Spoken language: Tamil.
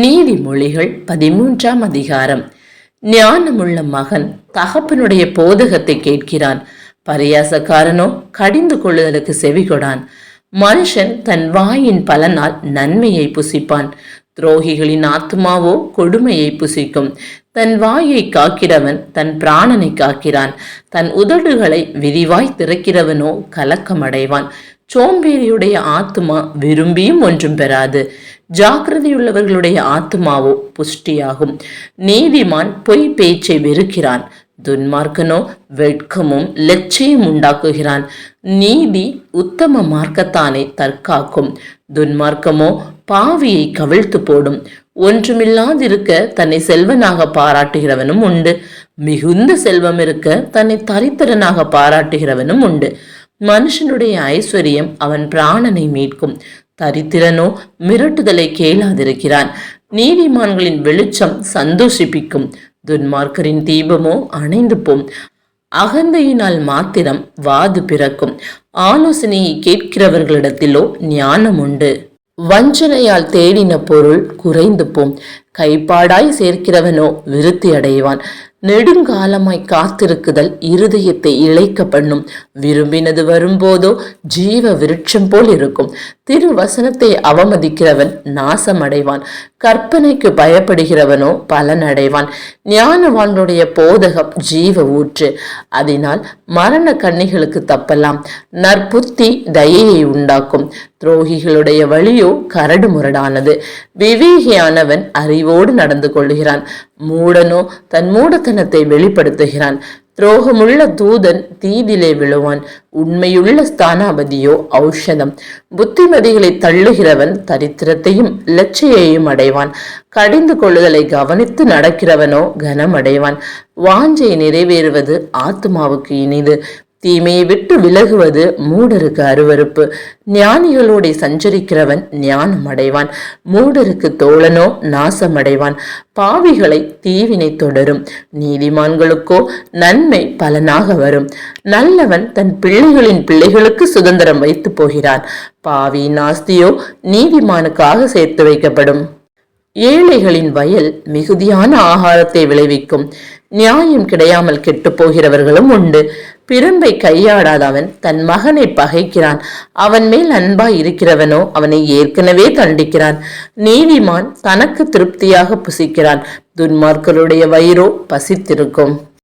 நீதிமொழிகள் பதிமூன்றாம் அதிகாரம். ஞானமுள்ள மகன் தகப்பனுடைய போதகத்தை கேட்கிறான். பரியாசக்காரனோ கடிந்து கொள்ளுதலுக்கு செவிகொடான் மனுஷன் தன் வாயின் பலனால் நன்மையை புசிப்பான். துரோகிகளின் ஆத்மாவோ கொடுமையை புசிக்கும். தன் வாயை காக்கிறவன் தன் பிராணனை காக்கிறான். தன் உதடுகளை விரிவாய் திறக்கிறவனோ கலக்கமடைவான். சோம்பேறியுடைய ஆத்மா விரும்பியும் ஒன்றும் பெறாது. ஜாக்கிரதையுள்ளவர்களுடைய ஆத்மாவோ புஷ்டியாகும். நீதிமான் பொய் பேச்சை வெறுக்கிறான். துன்மார்க்கனோ வெட்கமும் லட்சியம் உண்டாக்குகிறான். நீதி உத்தம மார்க்கத்தானே தற்காக்கும். துன்மார்க்கமோ பாவியை கவிழ்த்து போடும். ஒன்றுமில்லாதிருக்க தன்னை செல்வனாக பாராட்டுகிறவனும் உண்டு. மிகுந்த செல்வம் இருக்க தன்னை தரித்திரனாக பாராட்டுகிறவனும் உண்டு. மனுஷனுடைய ஐஸ்வர்யம் அவன் பிராணனை மீட்கும். தரித்திரனோ மிரட்டுதலை கேளாதிருக்கிறான். நீதிமான்களின் வெளிச்சம் சந்தோஷிப்பிக்கும். துன்மார்க்கரின் தீபமோ அணைந்து போம். அகந்தையினால் மாத்திரம் வாது பிறக்கும். ஆலோசனையை கேட்கிறவர்களிடத்திலோ ஞானம் உண்டு வஞ்சனையால் தேடின பொருள் குறைந்து போம். கைப்பாடாய் சேர்க்கிறவனோ விருத்தி அடைவான். நெடுங்காலமாய் காத்திருக்குதல் இருதயத்தை இழைக்க பண்ணும். விரும்பினது வரும்போதோ ஜீவ விருட்சம் போல் இருக்கும். திருவசனத்தை அவமதிக்கிறவன் நாசம் அடைவான் கற்பனைக்கு பயப்படுகிறவனோ பலனடைவான். ஞானவானுடைய போதகம் ஜீவ ஊற்று. அதனால் மரண கண்ணிகளுக்கு தப்பலாம். நற்புத்தி தயையை உண்டாக்கும். துரோகிகளுடைய வழியோ கரடு முரடானது அறிவு பணிவோடு நடந்து கொள்கிறான் மூடனோ தன் மூடத்தனத்தை வெளிப்படுத்துகிறான். துரோகமுள்ள தூதன் தீதிலே விழுவான். உண்மையுள்ள ஸ்தானாபதியோ ஔஷதம். புத்திமதிகளை தள்ளுகிறவன் தரித்திரத்தையும் லட்சியையும் அடைவான். கடிந்து கொள்ளுதலை கவனித்து நடக்கிறவனோ கனமடைவான். வாஞ்சை நிறைவேறுவது ஆத்மாவுக்கு இனிது. தீமையை விட்டு விலகுவது மூடருக்கு அருவருப்பு. ஞானிகளோட சஞ்சரிக்கிறவன் ஞானம் அடைவான் மூடருக்கு தோழனோ நாசமடைவான். பாவிகளை தீவினை தொடரும். நீதிமான்களுக்கோ நன்மை பலனாக வரும். நல்லவன் தன் பிள்ளைகளின் பிள்ளைகளுக்கு சுதந்திரம் வைத்து போகிறான். பாவி நாஸ்தியோ நீதிமானுக்காக சேர்த்து வைக்கப்படும். ஏழைகளின் வயல் மிகுதியான ஆகாரத்தை விளைவிக்கும். நியாயம் கிடையாமல் கெட்டு போகிறவர்களும் உண்டு. பிரம்பை கையாடாதவன் தன் மகனை பகைக்கிறான். அவன் மேல் அன்பாய் இருக்கிறவனோ அவனை ஏற்கனவே தண்டிக்கிறான். நீதிமான் தனக்கு திருப்தியாக புசிக்கிறான். துன்மார்களுடைய வயிறோ பசித்திருக்கும்.